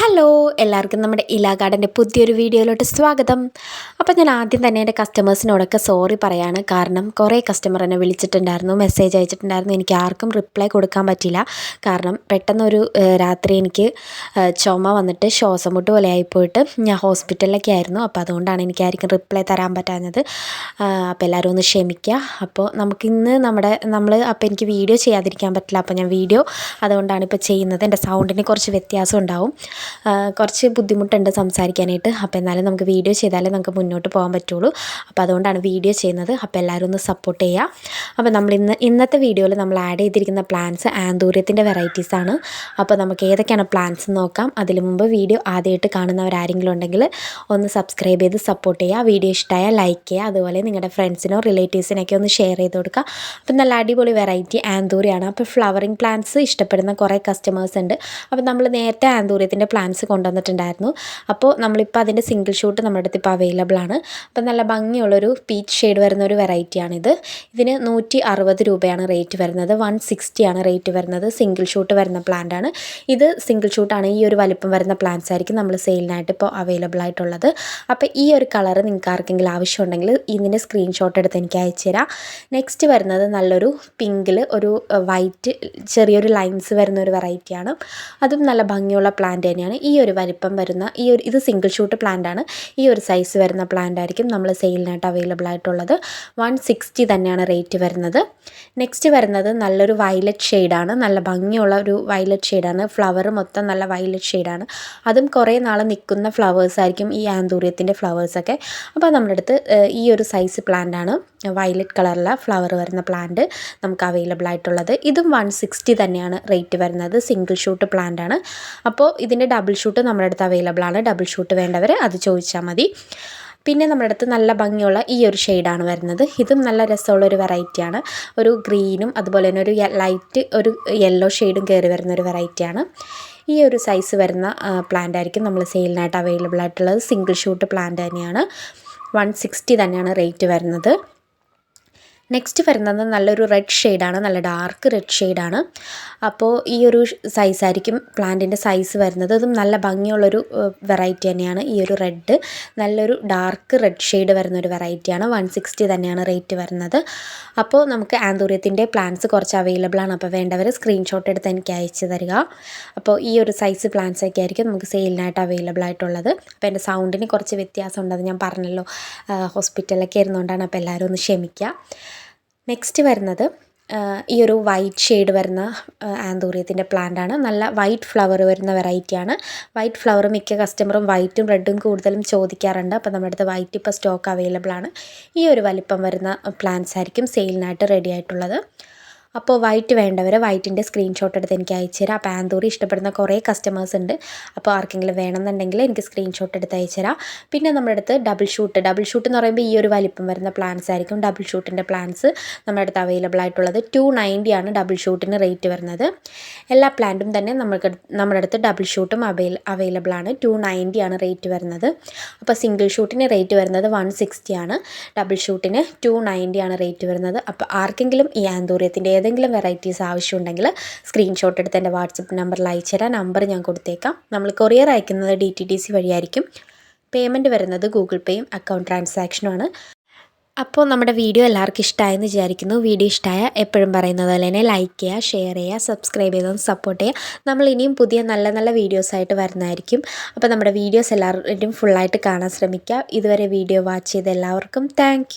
Hello എല്ലാവർക്കും നമ്മുടെ ഇലാ ഗാർഡന്റെ പുതിയൊരു വീഡിയോയിലോട്ട് സ്വാഗതം. അപ്പോൾ ഞാൻ ആദ്യം തന്നെ എന്റെ കസ്റ്റമേഴ്സിനോടൊക്കെ സോറി പറയാണ്. കാരണം കുറേ കസ്റ്റമർ എന്നെ വിളിച്ചിട്ടുണ്ടായിരുന്നു മെസ്സേജ് അയച്ചിട്ടുണ്ടായിരുന്നു. എനിക്ക് ആർക്കും റിപ്ലൈ കൊടുക്കാൻ പറ്റില്ല കാരണം പെട്ടെന്നൊരു രാത്രി എനിക്ക് ചുമ വന്നിട്ട് ശ്വാസം മുട്ട് പോലെ ആയിപ്പോയിട്ട് ഞാൻ ഹോസ്പിറ്റലിലൊക്കെ ആയിരുന്നു. അപ്പോൾ അതുകൊണ്ടാണ് എനിക്ക് ആർക്കും റിപ്ലൈ തരാൻ പറ്റാഞ്ഞത്. അപ്പോൾ എല്ലാവരും ഒന്ന് ക്ഷമിക്കുക. അപ്പോൾ നമുക്കിന്ന് നമ്മുടെ നമ്മൾ അപ്പോൾ എനിക്ക് വീഡിയോ ചെയ്യാതിരിക്കാൻ പറ്റില്ല. അപ്പോൾ ഞാൻ വീഡിയോ അതുകൊണ്ടാണ് ഇപ്പോൾ ചെയ്യുന്നത്. എന്റെ സൗണ്ടിന് കുറച്ച് വ്യത്യാസം ഉണ്ടാവും. കുറച്ച് ബുദ്ധിമുട്ടുണ്ട് സംസാരിക്കാനായിട്ട്. അപ്പോൾ എന്നാലും നമുക്ക് വീഡിയോ ചെയ്താലേ നമുക്ക് മുന്നോട്ട് പോകാൻ പറ്റുള്ളൂ. അപ്പോൾ അതുകൊണ്ടാണ് വീഡിയോ ചെയ്യുന്നത്. അപ്പോൾ എല്ലാവരും ഒന്ന് സപ്പോർട്ട് ചെയ്യുക അപ്പോൾ നമ്മൾ ഇന്ന് ഇന്നത്തെ വീഡിയോയിൽ നമ്മൾ ആഡ് ചെയ്തിരിക്കുന്ന പ്ലാന്റ്സ് ആന്തൂര്യത്തിന്റെ വെറൈറ്റീസ് ആണ്. അപ്പോൾ നമുക്ക് ഏതൊക്കെയാണ് പ്ലാന്റ്സ് നോക്കാം. അതിന് മുമ്പ് വീഡിയോ ആദ്യമായിട്ട് കാണുന്നവരാരെങ്കിലും ഉണ്ടെങ്കിൽ ഒന്ന് സബ്സ്ക്രൈബ് ചെയ്ത് സപ്പോർട്ട് ചെയ്യുക. വീഡിയോ ഇഷ്ടമായാൽ ലൈക്ക് ചെയ്യുക. അതുപോലെ നിങ്ങളുടെ ഫ്രണ്ട്സിനോ റിലേറ്റീവ്സിനൊക്കെ ഒന്ന് ഷെയർ ചെയ്ത് കൊടുക്കുക. അപ്പം നല്ല അടിപൊളി വെറൈറ്റി ആന്തൂരിയാണ് അപ്പോൾ ഫ്ലവറിങ് പ്ലാന്റ്സ് ഇഷ്ടപ്പെടുന്ന കുറേ കസ്റ്റമേഴ്സ് ഉണ്ട്. അപ്പോൾ നമ്മൾ നേരത്തെ ആന്തൂര്യത്തിന്റെ പ്ലാന്റ്സ് കൊണ്ടുവന്നിട്ടുണ്ടായിരുന്നു. അപ്പോൾ നമ്മളിപ്പോൾ അതിന്റെ സിംഗിൾ ഷൂട്ട് നമ്മുടെ അടുത്ത് ഇപ്പോൾ അവൈലബിൾ ആണ്. അപ്പോൾ നല്ല ഭംഗിയുള്ളൊരു പീച്ച് ഷെയ്ഡ് വരുന്ന ഒരു വെറൈറ്റിയാണിത് ഇതിന് നൂറ്റി അറുപത് രൂപയാണ് റേറ്റ് വരുന്നത്. വൺ സിക്സ്റ്റിയാണ് റേറ്റ് വരുന്നത്. സിംഗിൾ ഷൂട്ട് വരുന്ന പ്ലാന്റ് ആണ്. ഇത് സിംഗിൾ ഷൂട്ടാണ് ഈ ഒരു വലിപ്പം വരുന്ന പ്ലാന്റ്സ് ആയിരിക്കും നമ്മൾ സെയിലിനായിട്ട് ഇപ്പോൾ അവൈലബിൾ ആയിട്ടുള്ളത്. അപ്പോൾ ഈ ഒരു കളർ നിങ്ങൾക്ക് ആർക്കെങ്കിലും ആവശ്യമുണ്ടെങ്കിൽ ഇതിന്റെ സ്ക്രീൻഷോട്ട് എടുത്ത് എനിക്ക് അയച്ചു തരാം. നെക്സ്റ്റ് വരുന്നത് നല്ലൊരു പിങ്കിൽ ഒരു വൈറ്റ് ചെറിയൊരു ലൈൻസ് വരുന്ന ഒരു വെറൈറ്റിയാണ് അതും നല്ല ഭംഗിയുള്ള പ്ലാന്റ് തന്നെയാണ്. ഈ ഒരു വലിപ്പം വരുന്ന ഈ ഒരു ഇത് സിംഗിൾ ഷൂട്ട് പ്ലാന്റ് ആണ്. ഈ ഒരു സൈസ് വരുന്ന പ്ലാന്റ് ആയിരിക്കും നമ്മൾ സെയിലിനായിട്ട് അവൈലബിൾ ആയിട്ടുള്ളത്. വൺ സിക്സ്റ്റി തന്നെയാണ് റേറ്റ് വരുന്നത്. നെക്സ്റ്റ് വരുന്നത് നല്ലൊരു വയലറ്റ് ഷെയ്ഡാണ് നല്ല ഭംഗിയുള്ള ഒരു വയലറ്റ് ഷെയ്ഡാണ് ഫ്ലവർ മൊത്തം നല്ല വയലറ്റ് ഷെയ്ഡാണ് അതും കുറേ നാൾ നിൽക്കുന്ന ഫ്ലവേഴ്സ് ആയിരിക്കും ഈ ആന്തൂര്യത്തിന്റെ ഫ്ലവേഴ്സൊക്കെ അപ്പോൾ നമ്മുടെ അടുത്ത് ഈ ഒരു സൈസ് പ്ലാന്റ് ആണ്. വയലറ്റ് കളറിലെ ഫ്ലവർ വരുന്ന പ്ലാന്റ് നമുക്ക് അവൈലബിൾ ആയിട്ടുള്ളത്. ഇതും വൺ സിക്സ്റ്റി തന്നെയാണ് റേറ്റ് വരുന്നത്. സിംഗിൾ ഷൂട്ട് പ്ലാന്റ് ആണ്. അപ്പോൾ ഇതിന്റെ ഡബിൾ ഷൂട്ട് നമ്മുടെ അടുത്ത് അവൈലബിൾ ആണ്. ഡബിൾ ഷൂട്ട് വേണ്ടവർ അത് ചോദിച്ചാൽ മതി. പിന്നെ നമ്മുടെ അടുത്ത് നല്ല ഭംഗിയുള്ള ഈ ഒരു ഷെയ്ഡാണ് വരുന്നത്. ഇതും നല്ല രസമുള്ള ഒരു വെറൈറ്റിയാണ് ഒരു ഗ്രീനും അതുപോലെ തന്നെ ഒരു ലൈറ്റ് ഒരു യെല്ലോ ഷെയ്ഡും കയറി വരുന്ന ഒരു വെറൈറ്റിയാണ് ഈ ഒരു സൈസ് വരുന്ന പ്ലാന്റ് ആയിരിക്കും നമ്മൾ സെയിലിനായിട്ട് അവൈലബിൾ ആയിട്ടുള്ളത്. സിംഗിൾ ഷൂട്ട് പ്ലാന്റ് തന്നെയാണ്. വൺ സിക്സ്റ്റി തന്നെയാണ് റേറ്റ് വരുന്നത്. നെക്സ്റ്റ് വരുന്നത് നല്ലൊരു റെഡ് ഷെയ്ഡാണ് നല്ല ഡാർക്ക് റെഡ് ഷെയ്ഡാണ് അപ്പോൾ ഈ ഒരു സൈസായിരിക്കും പ്ലാന്റിന്റെ സൈസ് വരുന്നത്. അതും നല്ല ഭംഗിയുള്ളൊരു വെറൈറ്റി തന്നെയാണ് ഈ ഒരു റെഡ് നല്ലൊരു ഡാർക്ക് റെഡ് ഷെയ്ഡ് വരുന്ന ഒരു വെറൈറ്റിയാണ് വൺ സിക്സ്റ്റി തന്നെയാണ് റേറ്റ് വരുന്നത്. അപ്പോൾ നമുക്ക് ആന്തൂര്യത്തിന്റെ പ്ലാന്റ്സ് കുറച്ച് അവൈലബിൾ ആണ്. അപ്പോൾ വേണ്ടവർ സ്ക്രീൻഷോട്ട് എടുത്ത് എനിക്ക് അയച്ചു തരിക. അപ്പോൾ ഈ ഒരു സൈസ് പ്ലാന്റ്സ് ഒക്കെ ആയിരിക്കും നമുക്ക് സെയിലിനായിട്ട് അവൈലബിൾ ആയിട്ടുള്ളത്. അപ്പോൾ എന്റെ സൗണ്ടിന് കുറച്ച് വ്യത്യാസം ഉണ്ട് ഞാൻ പറഞ്ഞല്ലോ. ഹോസ്പിറ്റലിലൊക്കെ ഇരുന്നുകൊണ്ടാണ് അപ്പോൾ എല്ലാവരും ഒന്ന് ക്ഷമിക്കുക നെക്സ്റ്റ് വരുന്നത് ഈ ഒരു വൈറ്റ് ഷെയ്ഡ് വരുന്ന ആന്തൂറിയത്തിന്റെ പ്ലാന്റ് ആണ്. നല്ല വൈറ്റ് ഫ്ലവർ വരുന്ന വെറൈറ്റിയാണ് വൈറ്റ് ഫ്ലവർ മിക്ക കസ്റ്റമറും വൈറ്റും റെഡും കൂടുതലും ചോദിക്കാറുണ്ട്. അപ്പോൾ നമ്മുടെ അടുത്ത് വൈറ്റ് ഇപ്പോൾ സ്റ്റോക്ക് അവൈലബിൾ ആണ്. ഈ ഒരു വലിപ്പം വരുന്ന പ്ലാന്റ്സ് ആയിരിക്കും സെയിലിനായിട്ട് റെഡി ആയിട്ടുള്ളത്. അപ്പോൾ വൈറ്റ് വേണ്ടവർ വൈറ്റിന്റെ സ്ക്രീൻഷോട്ട് എടുത്ത് എനിക്ക് അയച്ചു തരാം. അപ്പോൾ ആന്തൂറി ഇഷ്ടപ്പെടുന്ന കുറേ കസ്റ്റമേഴ്സ് ഉണ്ട്. അപ്പോൾ ആർക്കെങ്കിലും വേണമെന്നുണ്ടെങ്കിൽ എനിക്ക് സ്ക്രീൻഷോട്ട് എടുത്ത് അയച്ചു തരാം. പിന്നെ നമ്മുടെ അടുത്ത് ഡബിൾ ഷൂട്ട് ഡബിൾ ഷൂട്ട് എന്ന് പറയുമ്പോൾ ഈ ഒരു വലിപ്പം വരുന്ന പ്ലാൻസ് ആയിരിക്കും. ഡബിൾ ഷൂട്ടിന്റെ പ്ലാൻസ് നമ്മുടെ അടുത്ത് അവൈലബിൾ ആയിട്ടുള്ളത് ടു ആണ് ഡബിൾ ഷൂട്ടിന് റേറ്റ് വരുന്നത്. എല്ലാ പ്ലാന്റും തന്നെ നമുക്ക് നമ്മുടെ അടുത്ത് ഡബിൾ ഷൂട്ടും അവൈൽ അവൈലബിൾ ആണ്. ടു ആണ് റേറ്റ് വരുന്നത്. അപ്പോൾ സിംഗിൾ ഷൂട്ടിന് റേറ്റ് വരുന്നത് വൺ സിക്സ്റ്റി ആണ്. ഡബിൾ ഷൂട്ടിന് ടു ആണ് റേറ്റ് വരുന്നത്. അപ്പോൾ ആർക്കെങ്കിലും ഈ ആന്തൂര്യത്തിന്റെ ഏതെങ്കിലും വെറൈറ്റീസ് ആവശ്യമുണ്ടെങ്കിൽ സ്ക്രീൻഷോട്ട് എടുത്ത് എന്റെ വാട്സപ്പ് നമ്പറിൽ അയച്ചു തരാം. നമ്പർ ഞാൻ കൊടുത്തേക്കാം. നമ്മൾ കൊറിയർ അയക്കുന്നത് ഡി ടി ഡി സി വഴിയായിരിക്കും. പേയ്മെന്റ് വരുന്നത് ഗൂഗിൾ പേയും അക്കൗണ്ട് ട്രാൻസാക്ഷനുമാണ് അപ്പോൾ നമ്മുടെ വീഡിയോ എല്ലാവർക്കും ഇഷ്ടമായെന്ന് വിചാരിക്കുന്നു. വീഡിയോ ഇഷ്ടമായ എപ്പോഴും പറയുന്നത് പോലെ തന്നെ ലൈക്ക് ചെയ്യുക ഷെയർ ചെയ്യുക സബ്സ്ക്രൈബ് ചെയ്തൊന്ന് സപ്പോർട്ട് ചെയ്യുക. നമ്മൾ ഇനിയും പുതിയ നല്ല നല്ല വീഡിയോസായിട്ട് വരുന്നതായിരിക്കും. അപ്പോൾ നമ്മുടെ വീഡിയോസ് എല്ലാവരും ഫുള്ളായിട്ട് കാണാൻ ശ്രമിക്കുക. ഇതുവരെ വീഡിയോ വാച്ച് ചെയ്ത എല്ലാവർക്കും താങ്ക്